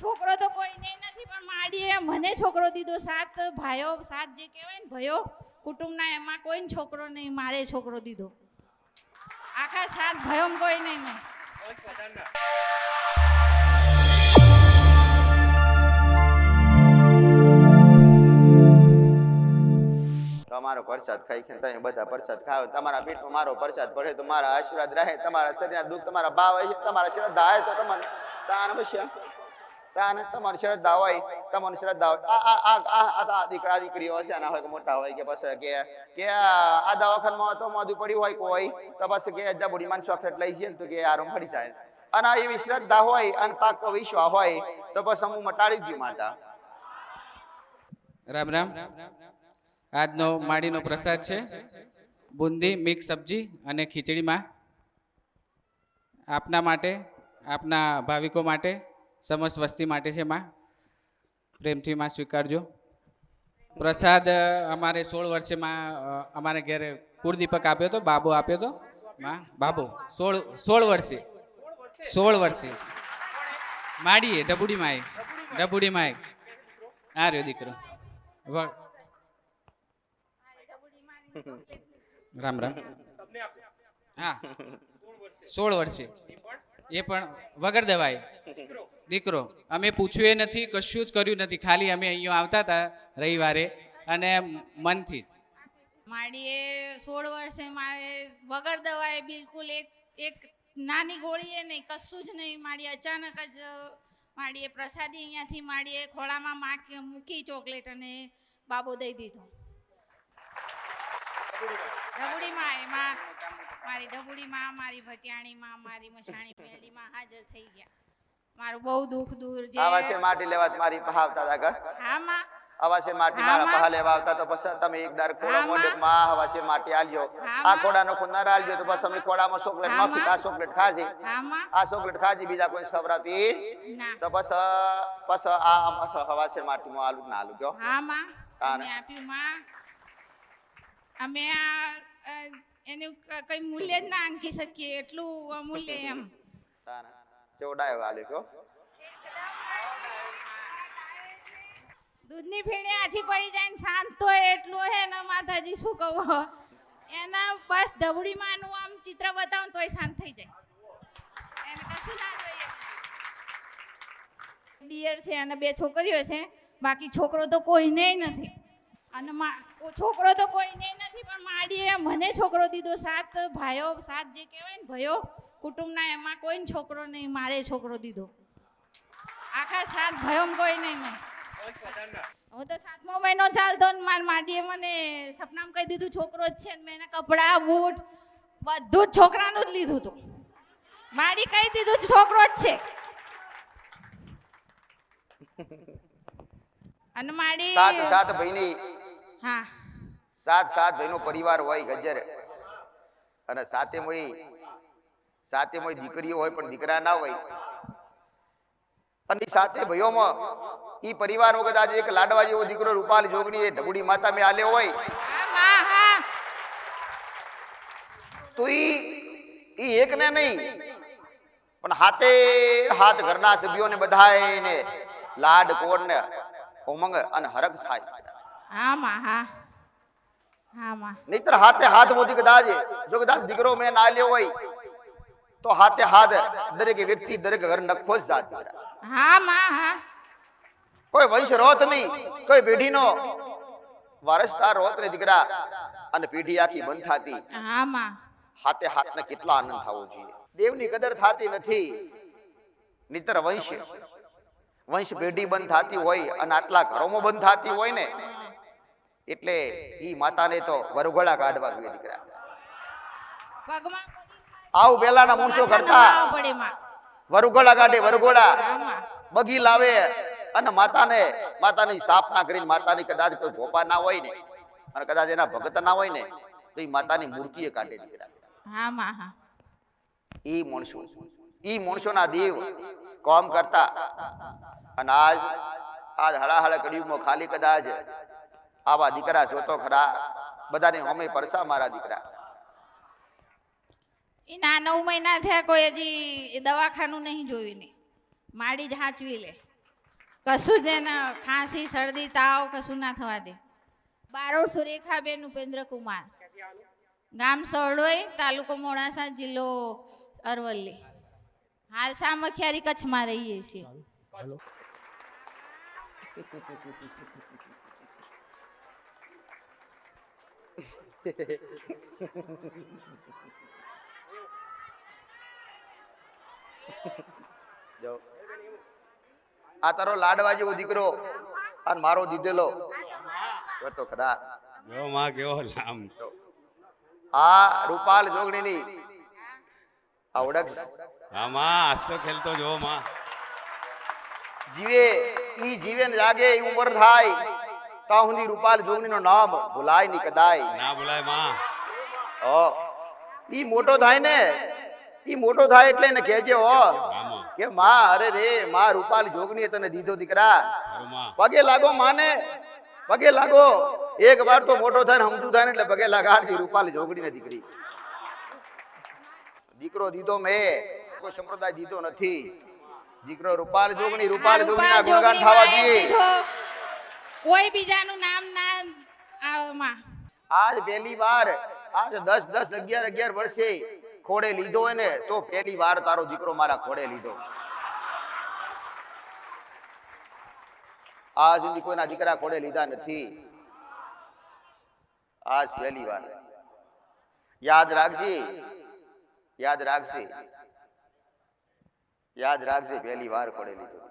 છોકરો તો કોઈને નથી, પણ માડીએ મને છોકરો દીધો સાત ભાઈઓ, સાત જે કહેવાય ને ભાઈઓ, કુટુંબના એમાં કોઈ છોકરો નહીં, મારે છોકરો દીધો. આખા સાત ભાઈઓમાં કોઈ નહીં નહીં. તમારો પ્રસાદ ખાઈ કે તમે બધા પ્રસાદ ખાવ. તમારા પેટમાં મારો પ્રસાદ પડે તો મારા આશીર્વાદ રહે, તમારા શરીરના દુઃખ તમારા ભાવ હશે તમારા શ્રદ્ધા હોય તો તમારે તાન હશે. તાન તમારી શ્રદ્ધા હોય તમારી શ્રદ્ધા હોય આ આ આ આ દીકરા દીકરીઓ હશે, આના હોય કે મોટા હોય કે પછી કે કે આ દવાખાનામાં તો મોઢું પડ્યું હોય કોઈ, તો પછી કે જબુડી માન ચોકલેટ લઈ જઈએ તો કે આરામ ફરી જાય. અને એવી શ્રદ્ધા હોય, અને પાકો વિશ્વાસ હોય, તો પછી હું મટાડી દઉં માતા. રામ રામ. આજનો માડીનો પ્રસાદ છે. બુંદી, મિક્સ સબ્જી અને ખીચડીમાં આપના માટે, આપના ભાવિકો માટે સમસ્ત વસ્તી માટે છે, માં. પ્રેમથી માં સ્વીકારજો. પ્રસાદ અમારે સોળ વર્ષે માં અમારે ઘેરે કુળદીપક આપ્યો હતો, બાબો આપ્યો હતો. માં, બાબો, સોળ સોળ વર્ષે. સોળ વર્ષે. માડીએ, ડબુડી માએ. ડબુડી માએ. આ રહ્યો દીકરો. રામ રામ. હા. સોળ વર્ષે. એ પણ વગર દવાઈ દીકરો, અમે પૂછ્યું એ નથી, કશું જ કર્યું નથી. ખાલી અમે અહીંયા આવતા હતા રવિવારે અને મનથી જ. માડીએ સોળ વર્ષે મારે વગર દવાએ બિલકુલ એક એક નાની ગોળીએ નહીં, કશું જ નહીં. માડી અચાનક જ માડીએ પ્રસાદી અહીંયાથી માડીએ ખોળામાં માખી, મૂકી ચોકલેટ અને બાબો દઈ દીધો. ઢબુડીમાં એમાં મારી ઢબુડીમાં મારી ભટિયાણીમાં મારી મસાણી મેલીમાં હાજર થઈ ગયા. મારું બહુ દુઃખ દૂર છે. આવાસે માટી લેવા મારી હતા ઘર? હા માં આવા માટી મારા પહા લેવા આવતા તો પછી તમે એક દાર ખોડા મોઢે માં. મોઢેકમાં આવા છે માટી આલ્યો. આ માં. ખોડાનો ખૂન ના આલજો તો બસ અમે ખોડામાં ચોકલેટ હા, આ ચોકલેટ ખાજે. આ ચોકલેટ ખાજે બીજા કોઈ સવરાતી તો બસ બસ આ બસ હવા છે માટીમાં આલુ ના આલુ ગયો હા માં તાને. અમે આપ્યું માં. અમે આ એનું કઈ મૂલ્ય જ ના આંકી શકીએ એટલું અમૂલ્ય એમ. તાને. કેવો આલ્યો કયો દૂધની ફીણી આછી પડી જાય ને શાંત તો એટલું હે ને માતાજી, શું કહું એના બસ ઢબડીમાંનું આમ ચિત્ર બતાવું તોય શાંત થઈ જાય. એને કશું ના જોઈએ દિયર છે, અને બે છોકરીઓ છે, બાકી છોકરો તો કોઈને નથી. અને છોકરો તો કોઈને નથી, પણ માડીએ મને છોકરો દીધો, સાત ભાઈઓ, સાત જે કહેવાય ને ભાઈઓ, કુટુંબના એમાં કોઈ છોકરો નહીં, મારે છોકરો દીધો. આખા સાત ભાઈઓમાં કોઈ નહીં નહીં. હું તો સાતમો મહિનો ચાલતો ને મારી માડીએ મને સપનામાં કહી દીધું છોકરો જ છે ને મેં એના કપડાં બૂટ બધું જ છોકરાનું જ લીધું હતું માડી કહી દીધું છોકરો જ છે. અને માડી સાત સાત ભાઈની હા. સાત સાત ભાઈનો પરિવાર હોય ગજર. અને સાતે મોય સાતે મોય દીકરીઓ હોય પણ દીકરા ના હોય. અને સાથે સાતે એ પરિવાર વખત આજે એક લાડવા જેવો દીકરો રૂપાલ જોગણી એ ઢબુડી માતા મેં આલ્યો હોય. તો ઈ એકને નહીં પણ હાથે હાથ ઘરના સભ્યોને બધાયને લાડ કોડ ને ઉમંગ અને હરખ થાય. હા માં હા. હા માં નહીતર હાથે હાથ મોદી કદાચ જો કદાચ દીકરો મેં ના લ્યો હોય તો હાથે હાથ દરેક વ્યક્તિ દરેક ઘર નખો જ જાત હા માં હા. કોઈ વંશ રોત નહીં કોઈ પેઢીનો વારસદાર રોત ને દીકરા અને પેઢી આખી બંધ થાતી. હા માં. હાથે હાથને કેટલો આનંદ થવો જોઈએ. દેવની કદર થાતી નથી નિતર વંશ. વંશ પેઢી બંધ થતી હોય અને આટલા ઘરોમાં બંધ થતી હોય ને એટલે ઈ માતાને તો વરઘોડા કાઢવા જોઈએ દીકરા. પગમાં આવું પેલાના માણસો કરતા. વરઘોડા કાઢે વરઘોડા. બગી લાવે અને માતાને માતાની સ્થાપના કરીને માતાની કદાચ કોઈ ગોપા ના હોય ને અને કદાચ એના ભગત ના હોય ને તો એ માતાની મૂર્તિએ કાઢે દીકરા ઈ માણસો ઈ માણસોના દેવ કોમ કરતા. અને આજ આજ હળાહળ કડિયુગમાં ખાલી કદાચ આવા દીકરા જોતો ખરા. બધાને હોમે પરસા મારા દીકરા. એના નવ મહિના થયા કોઈ હજી દવાખાનું નહીં જોયું ને. માડી જ હાંચવી લે. કશું જ એને ખાંસી, શરદી, તાવ કશું ના થવા દે. બારોડ સુરેખાબેન ઉપેન્દ્ર કુમાર ગામ સરડોઈ તાલુકો મોડાસા, જિલ્લો અરવલ્લી. હાલ સામખિયારી કચ્છમાં રહીએ છીએ. જો. આ તારો લાડવા જેવો દીકરો અને મારો દીધેલો. જો તો ખરા. જો માં કેવો લામ. આ રૂપાલ જોગણીની આ ઓળખ. હા માં હસતો ખેલતો જો માં. જીવે ઈ જીવે ને જાગે ઈ ઉંમર થાય. તા સુધી રૂપાલ જોગણીનું નામ ભૂલાયની કદાય. ના બોલાયમાં. ઓ. ઈ મોટો થાય ને ઈ મોટો થાય એટલે એને કહેજે હો કે માં અરે રે માં રૂપાલ જોગની તને દીધો દીકરા. પગે લાગો માને પગે લાગો. એક વાર તો મોટો થાય ને સમજુ થાય ને એટલે પગે લાગાડતી રૂપાલ જોગણી ને દીકરી. દીકરો દીધો મેં કોઈ સંપ્રદાય દીધો નથી. દીકરો રૂપાલ જોગણી રૂપાલ જોગણી ના ગુણગાન થવા જોઈએ. કોઈ બીજાનું નામ ના આવમાં આજ પહેલી વાર આજ દસ દસ અગિયાર અગિયાર વર્ષે ખોડે લીધો હોય ને તો પહેલી વાર તારો દીકરો મારા ખોડે લીધો. આજ સુધી કોઈના દીકરા ખોડે લીધા નથી. આજ પહેલી વાર. યાદ રાખજે યાદ રાખજે. યાદ રાખજે પહેલી વાર ખોડે લીધો.